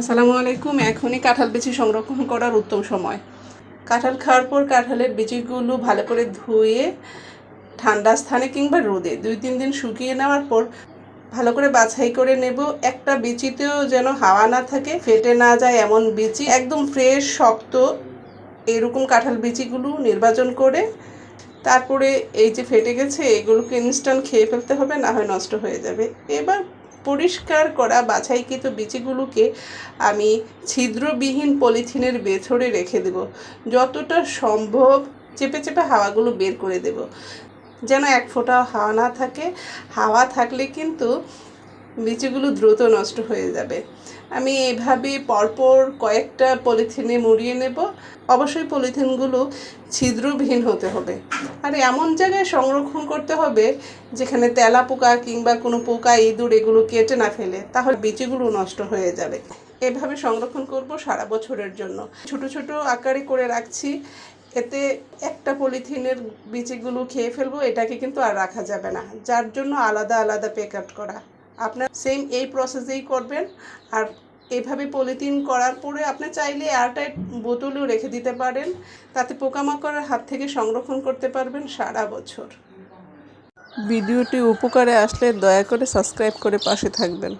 আসসালামু আলাইকুম, এখনই কাঁঠাল বিচি সংরক্ষণ করার উত্তম সময়। কাঁঠাল খাওয়ার পর কাঁঠালের বিচিগুলো ভালো করে ধুয়ে ঠান্ডা স্থানে কিংবা রোদে দুই তিন দিন শুকিয়ে নেওয়ার পর ভালো করে বাছাই করে নেব। একটা বিচিতেও যেন হাওয়া না থাকে, ফেটে না যায় এমন বিচি, একদম ফ্রেশ শক্ত এরকম কাঁঠাল বিচিগুলো নির্বাচন করে তারপরে এই যে ফেটে গেছে, এগুলোকে ইনস্ট্যান্ট খেয়ে ফেলতে হবে, না হয় নষ্ট হয়ে যাবে। এবার পরিষ্কার করা বাছাইকৃত বিচিগুলোকে আমি ছিদ্রবিহীন পলিথিনের ভেতরে রেখে দেব। যতটা সম্ভব চেপে চেপে হাওয়াগুলো বের করে দেব। যেন এক ফোঁটা হাওয়া না থাকে। হাওয়া থাকলে কিন্তু বিচিগুলো দ্রুত নষ্ট হয়ে যাবে। আমি এভাবে পরপর কয়েকটা পলিথিনে মুড়িয়ে নেব। অবশ্যই পলিথিনগুলো ছিদ্রবিহীন হতে হবে। আর এমন জায়গায় সংরক্ষণ করতে হবে যেখানে তেলা পোকা কিংবা কোনো পোকা, ইঁদুর এগুলো কেটে না ফেলে, তাহলে বিচিগুলো নষ্ট হয়ে যাবে। এভাবে সংরক্ষণ করব সারা বছরের জন্য। ছোট ছোট আকারে করে রাখছি। এতে একটা পলিথিনের বিচিগুলো খেয়ে ফেলব, এটাকে কিন্তু আর রাখা যাবে না। যার জন্য আলাদা আলাদা প্যাকেট করা। আপনার সেম এই প্রসেসেই করবেন। আর এভাবে পলিথিন করার পরে আপনি চাইলে এয়ারটাইট বোতলেও রেখে দিতে পারেন। তাতে পোকামাকড়ের হাত থেকে সংরক্ষণ করতে পারবেন সারা বছর। ভিডিওটি উপকারে আসলে দয়া করে সাবস্ক্রাইব করে পাশে থাকবেন।